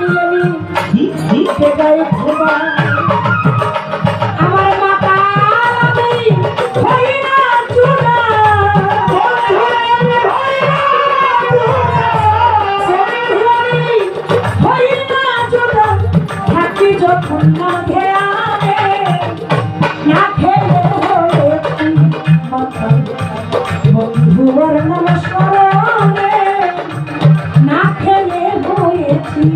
আমি দিতে যাই খোদা আমার মাতা আমি হই না চুনা হই না চুনা থাকি যখন না ঘেরা না খেলে বন্ধু বর্ণ স্মরণে না খেলে হয়েছি।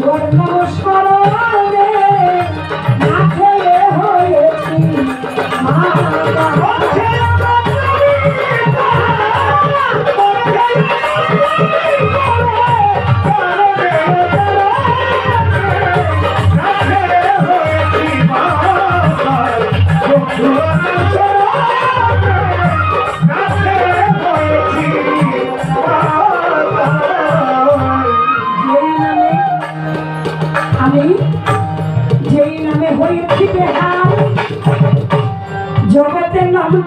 বন্ধুর নমস্কার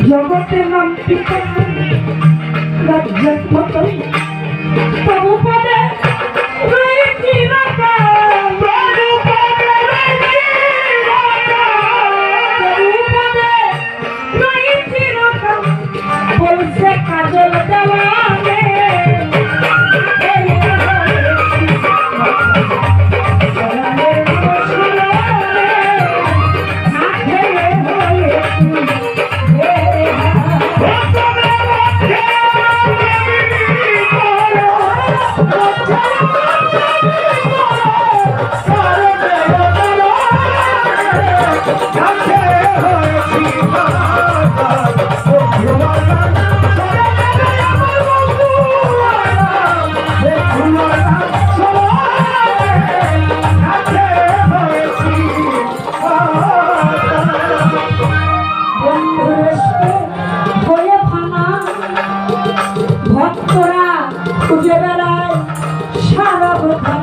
জগতে নাম পিতা রাজ্যের মতন ভক্তরা খুঁজে বেড়ায় সারা প্রথম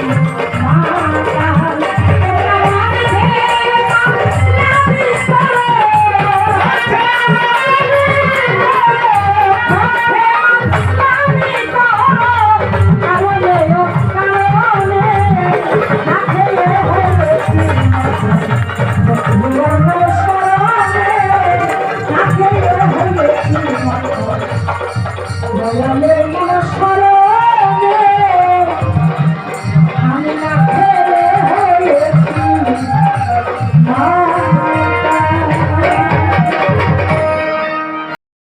Thank you.